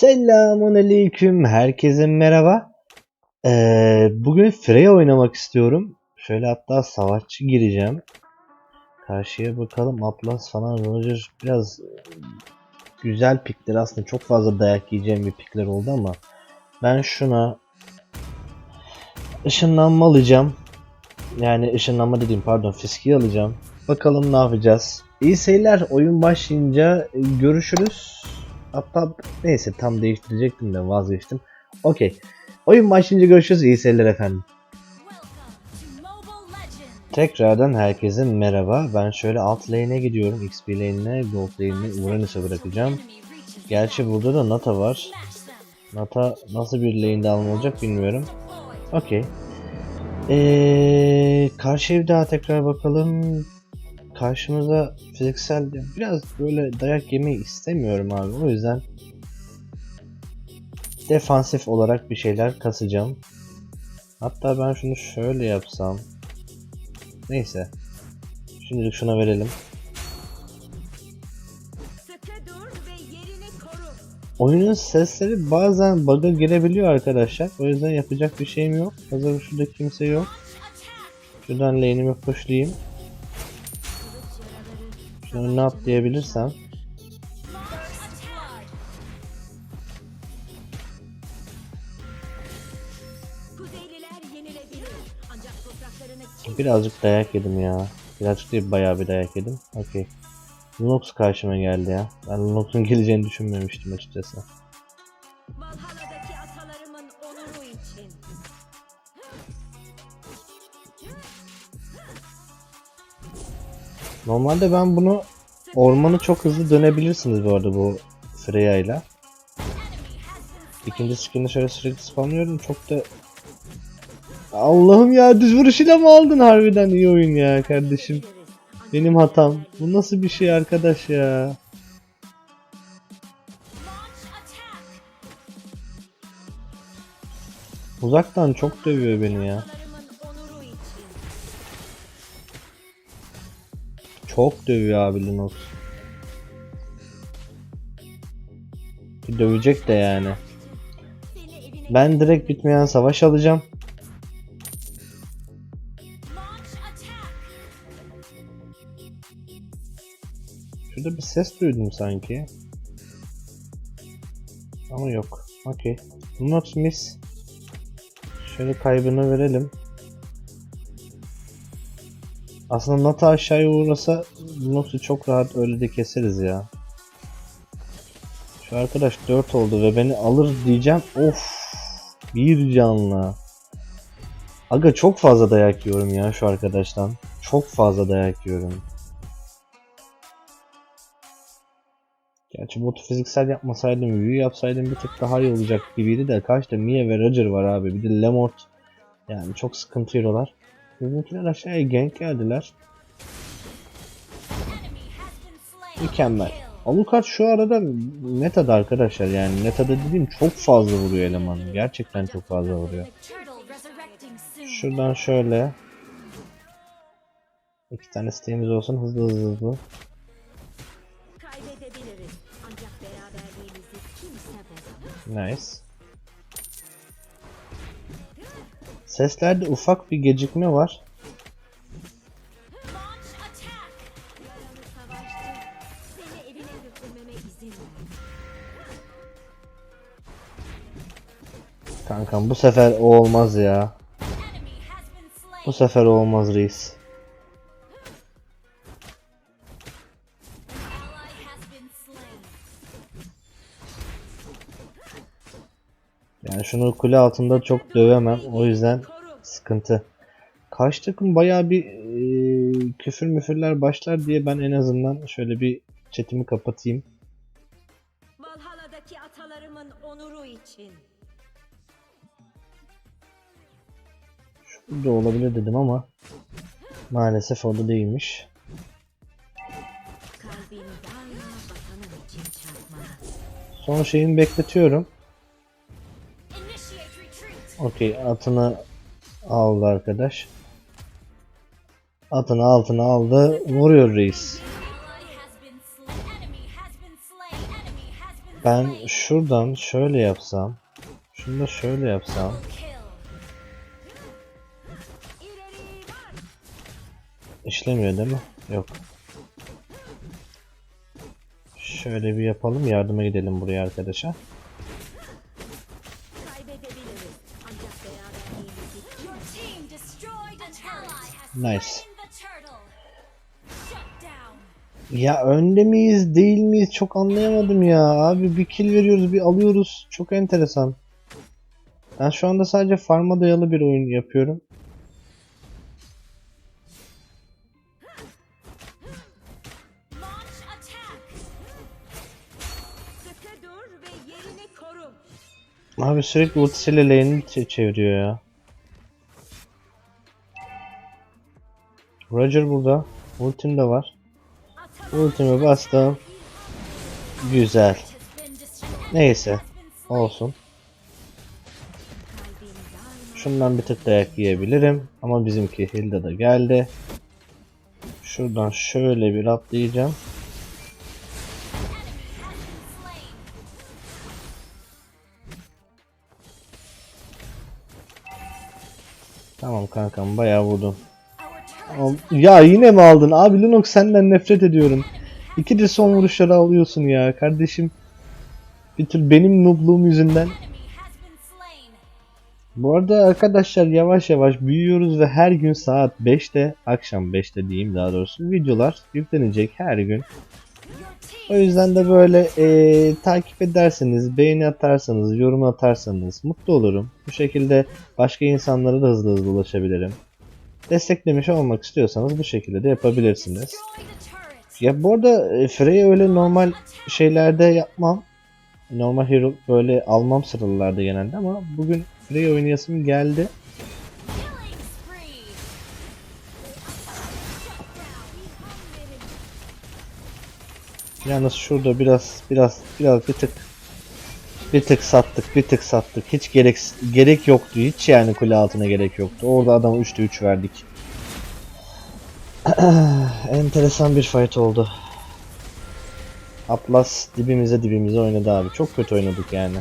Selamun aleyküm. Herkese merhaba. Ee, bugün Freya oynamak istiyorum. Şöyle hatta savaşçı gireceğim. Karşıya bakalım. Atlas falan Roger biraz güzel pikler. Aslında çok fazla dayak yiyeceğim bir pikler oldu ama ben şuna ışınlanma alacağım. Yani ışınlanma dediğim pardon fiskiyi alacağım. Bakalım ne yapacağız. İyi seyirler. Oyun başlayınca e, Hatta neyse tam değiştirecektim de vazgeçtim. Okey. Oyun başlayınca görüşürüz. İyi seyirler efendim. Tekrardan herkese merhaba. Ben şöyle alt lane'e gidiyorum. XP lane'ine, gold lane'ine Uranüs'e bırakacağım. Gerçi burada da Nata var. Nata nasıl bir lane'de alma olacak bilmiyorum. Okey. Ee, bir daha tekrar bakalım. Karşımıza fiziksel biraz böyle dayak yemeyi istemiyorum abi. O yüzden defansif olarak bir şeyler kasacağım. Hatta ben şunu şöyle yapsam. Neyse. Şimdilik şuna verelim. Oyunun sesleri bazen bug'a girebiliyor arkadaşlar. O yüzden yapacak bir şeyim yok. Hazır şurada kimse yok. Şuradan lane'imi pushlayayım. Şunu ne atlayabilirsem. Birazcık dayak yedim ya. Birazcık değil bayağı bir dayak yedim. Okey. Lunox karşıma geldi ya. Ben Lunox'un geleceğini düşünmemiştim açıkçası. Valhalla'daki atalarımın onuru için. Normalde ben bunu ormanı çok hızlı dönebilirsiniz bu arada bu Freya ile. İkinci skin'i şöyle sürekli spamlıyorum. Çok da Allah'ım ya düz vuruşuyla mı aldın harbiden iyi oyun ya kardeşim. Benim hatam. Bu nasıl bir şey arkadaş ya? Uzaktan çok dövüyor beni ya. Çok dövüyor abi Linux. Bir Dövecek de yani. Ben direkt bitmeyen savaş alacağım. Şurada bir ses duydum sanki. Ama yok. Okey. Not miss. Şöyle kaybını verelim. Aslında Nata aşağıya uğrasa Not'u çok rahat öyle de keseriz ya. Şu arkadaş 4 oldu ve beni alır diyeceğim. Of. Bir canlı. Aga çok fazla dayak yiyorum ya şu arkadaştan. Çok fazla dayak yiyorum. Gerçi botu fiziksel yapmasaydım, büyü yapsaydım bir tık daha iyi olacak gibiydi de karşıda Mia ve Roger var abi. Bir de Lemort. Yani çok sıkıntı yiyorlar. Bizimkiler aşağıya gank geldiler. Mükemmel. Alucard şu arada netada arkadaşlar yani netada dediğim çok fazla vuruyor eleman. Gerçekten çok fazla vuruyor. Şuradan şöyle iki tane siteğimiz olsun hızlı hızlı hızlı. Nice. Seslerde ufak bir gecikme var. Kankam bu sefer o olmaz ya. Bu sefer olmaz reis. Yani şunu kule altında çok dövemem. O yüzden sıkıntı. Karşı takım bayağı bir eee, küfür müfürler başlar diye ben en azından şöyle bir chatimi kapatayım. Valhalla'daki atalarımın onuru için. Şurada olabilir dedim ama maalesef orada değilmiş. Son şeyimi bekletiyorum. Okey atını aldı arkadaş. Atını altına aldı. Vuruyor reis. Ben şuradan şöyle yapsam. Şunu da şöyle yapsam. İşlemiyor değil mi? Yok. Şöyle bir yapalım. Yardıma gidelim buraya arkadaşa. Nice. Ya önde miyiz değil miyiz çok anlayamadım ya. Abi bir kill veriyoruz bir alıyoruz. Çok enteresan. Ben şu anda sadece farma dayalı bir oyun yapıyorum. Abi sürekli ultisiyle lane'i çe- çeviriyor ya. Roger burada. Ultim de var. Ultimi bastım. Güzel. Neyse. Olsun. Şundan bir tık dayak yiyebilirim. Ama bizimki Hilda da geldi. Şuradan şöyle bir atlayacağım. Tamam kankam bayağı vurdum. Ya yine mi aldın? Abi Lunox senden nefret ediyorum. İki de son vuruşları alıyorsun ya kardeşim. Bir tür benim noobluğum yüzünden. Bu arada arkadaşlar yavaş yavaş büyüyoruz ve her gün saat 5'te, akşam 5'te diyeyim daha doğrusu videolar yüklenecek her gün. O yüzden de böyle eee, takip ederseniz, beğeni atarsanız, yorum atarsanız mutlu olurum. Bu şekilde başka insanlara da hızlı hızlı ulaşabilirim. Desteklemiş olmak istiyorsanız bu şekilde de yapabilirsiniz. Ya bu arada e, Freya öyle normal şeylerde yapmam. Normal hero böyle almam sıralarda genelde ama bugün Freya oynayasım geldi. Yalnız şurada biraz biraz biraz bir tık bir tık sattık bir tık sattık. Hiç gerek gerek yoktu. Hiç yani kule altına gerek yoktu. Orada adama 3'te 3 verdik. Enteresan bir fight oldu. Atlas dibimize dibimize oynadı abi. Çok kötü oynadık yani.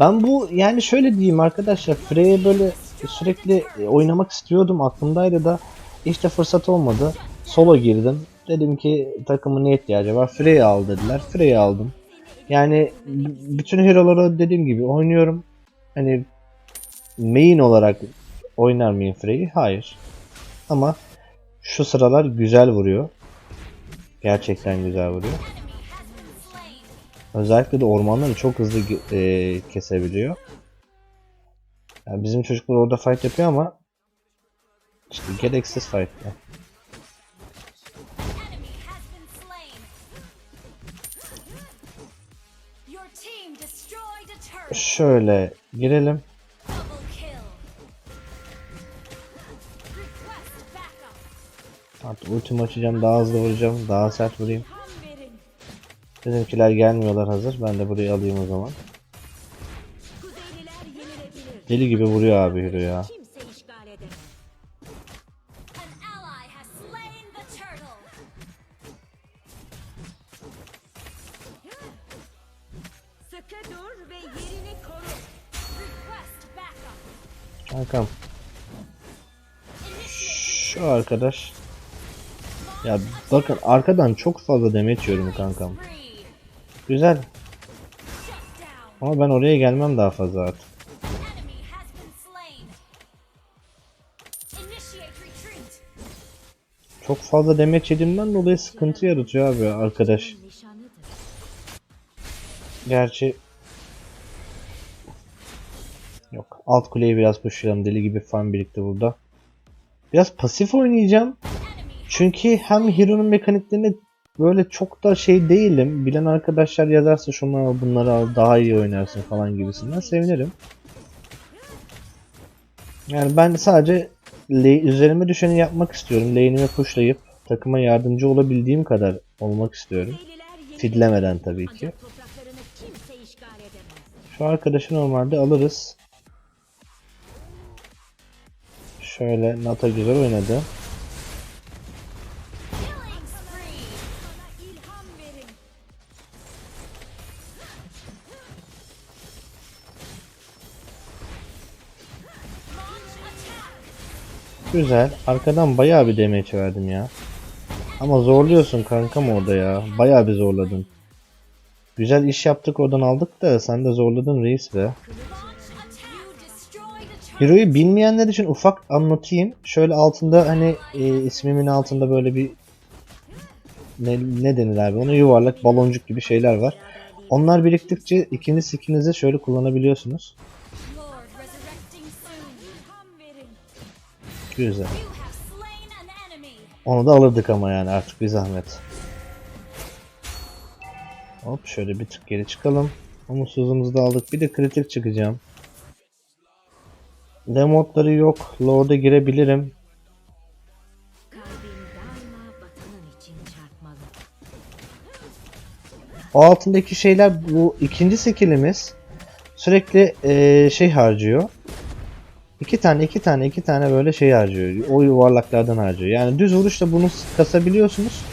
Ben bu yani şöyle diyeyim arkadaşlar. Frey'e böyle sürekli oynamak istiyordum. Aklımdaydı da işte fırsat olmadı. Solo girdim. Dedim ki takımın ne ihtiyacı var? Frey'i al dediler. Frey'i aldım. Yani bütün hero'ları dediğim gibi oynuyorum. Hani main olarak oynar mıyım Frey'i? Hayır. Ama şu sıralar güzel vuruyor. Gerçekten güzel vuruyor. Özellikle de ormanları çok hızlı e, kesebiliyor. Yani bizim çocuklar orada fight yapıyor ama işte gereksiz fight. Şöyle girelim. Artık ultimi açacağım. Daha hızlı vuracağım. Daha sert vurayım. Bizimkiler gelmiyorlar hazır. Ben de burayı alayım o zaman. Deli gibi vuruyor abi Hiro ya. Kankam. Şu arkadaş. Ya bakın arkadan çok fazla demet yiyorum kankam. Güzel. Ama ben oraya gelmem daha fazla artık. Çok fazla demet yediğimden dolayı sıkıntı yaratıyor abi arkadaş. Gerçi Yok. Alt kuleyi biraz pushlayalım. Deli gibi farm birikti burada. Biraz pasif oynayacağım. Çünkü hem Hero'nun mekaniklerine böyle çok da şey değilim. Bilen arkadaşlar yazarsa şunları al, bunları al, daha iyi oynarsın falan gibisinden sevinirim. Yani ben sadece üzerime düşeni yapmak istiyorum. Lane'imi pushlayıp takıma yardımcı olabildiğim kadar olmak istiyorum. Fidlemeden tabii ki. Şu arkadaşı normalde alırız. Şöyle Nata güzel oynadı. Güzel. Arkadan bayağı bir damage verdim ya. Ama zorluyorsun kankam orada ya. Bayağı bir zorladın. Güzel iş yaptık oradan aldık da sen de zorladın reis be. Hero'yu bilmeyenler için ufak anlatayım. Şöyle altında hani e, ismimin altında böyle bir ne, ne denir abi ona yuvarlak baloncuk gibi şeyler var. Onlar biriktikçe ikinci skillinizi şöyle kullanabiliyorsunuz. Güzel. Onu da alırdık ama yani artık bir zahmet. Hop şöyle bir tık geri çıkalım. Umutsuzumuzu da aldık. Bir de kritik çıkacağım. Demodları yok. Lord'a girebilirim. O altındaki şeyler bu ikinci skillimiz sürekli eee, şey harcıyor. İki tane iki tane iki tane böyle şey harcıyor. O yuvarlaklardan harcıyor. Yani düz vuruşla bunu kasabiliyorsunuz.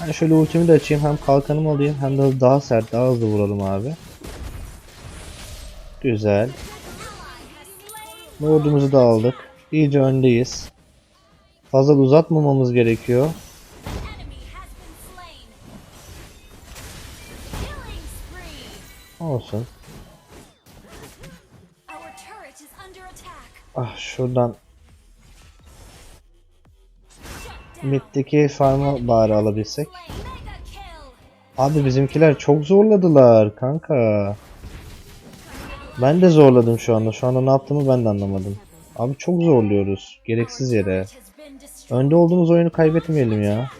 Yani şöyle ultimi de açayım hem kalkanımı alayım hem de daha sert daha hızlı vuralım abi. Güzel. Lord'umuzu da aldık. İyice öndeyiz. Fazla uzatmamamız gerekiyor. Olsun. Ah şuradan middeki farmı bari alabilsek. Abi bizimkiler çok zorladılar kanka. Ben de zorladım şu anda. Şu anda ne yaptığımı ben de anlamadım. Abi çok zorluyoruz. Gereksiz yere. Önde olduğumuz oyunu kaybetmeyelim ya.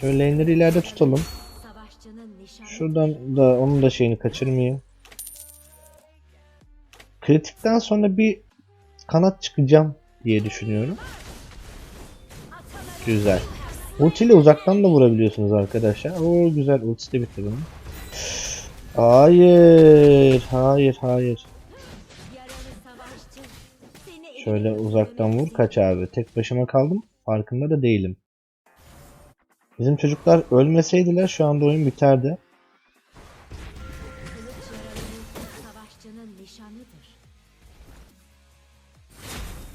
Şöyle lane'leri ileride tutalım. Şuradan da onun da şeyini kaçırmayayım. Kritikten sonra bir kanat çıkacağım diye düşünüyorum. Güzel. Ulti ile uzaktan da vurabiliyorsunuz arkadaşlar. Oo güzel ultisi de bunun. Hayır, hayır, hayır. Şöyle uzaktan vur kaç abi. Tek başıma kaldım. Farkında da değilim. Bizim çocuklar ölmeseydiler şu anda oyun biterdi.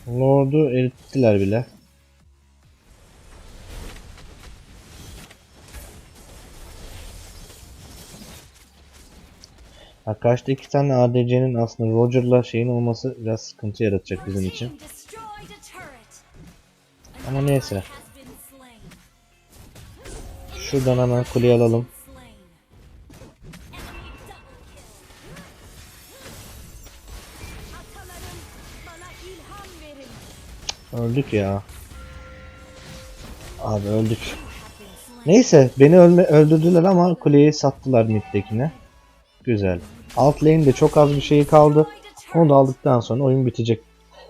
Lord'u erittiler bile. Ha, karşıda iki tane ADC'nin aslında Roger'la şeyin olması biraz sıkıntı yaratacak bizim için. Ama neyse. Şuradan hemen kuleyi alalım. Öldük ya. Abi öldük. Neyse beni ölme, öldürdüler ama kuleyi sattılar middekine. Güzel. Alt lane'de çok az bir şey kaldı. Onu da aldıktan sonra oyun bitecek.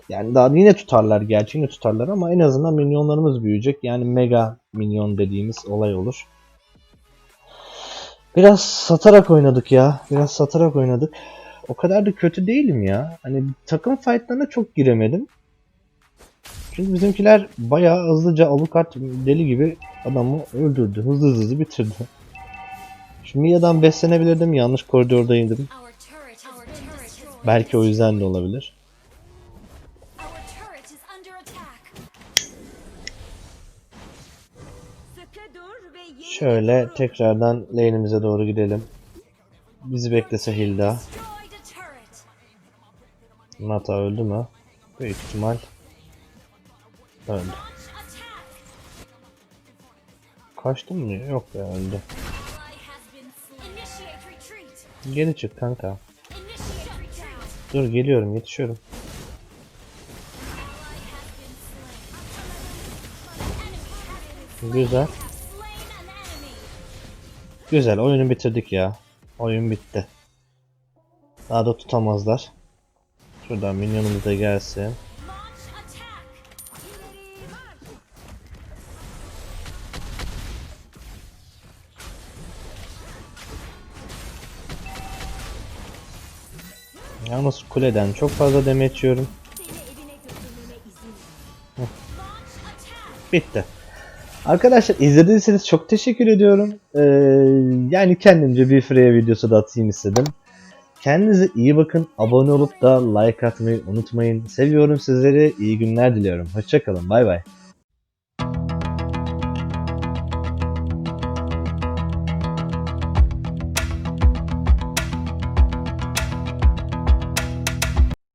Yani daha yine tutarlar gerçi yine tutarlar ama en azından minyonlarımız büyüyecek. Yani mega minyon dediğimiz olay olur. Biraz satarak oynadık ya. Biraz satarak oynadık. O kadar da kötü değilim ya. Hani takım fightlarına çok giremedim. Çünkü bizimkiler bayağı hızlıca avukat deli gibi adamı öldürdü. Hızlı hızlı bitirdi. Şu Mia'dan beslenebilirdim. Yanlış koridordaydım. Belki o yüzden de olabilir. Şöyle tekrardan lane'imize doğru gidelim. Bizi beklese Hilda. Nata öldü mü? Büyük ihtimal öldü. Kaçtın mı? Yok ya öldü. Geri çık kanka. Dur geliyorum yetişiyorum. Güzel. Güzel oyunu bitirdik ya. Oyun bitti. Daha da tutamazlar. Şuradan minyonumuz da gelsin. Yalnız kuleden çok fazla attack. Bitti. Arkadaşlar izlediyseniz çok teşekkür ediyorum. Ee, yani kendimce bir Freya videosu da atayım istedim. Kendinize iyi bakın. Abone olup da like atmayı unutmayın. Seviyorum sizleri. İyi günler diliyorum. Hoşçakalın. Bay bay.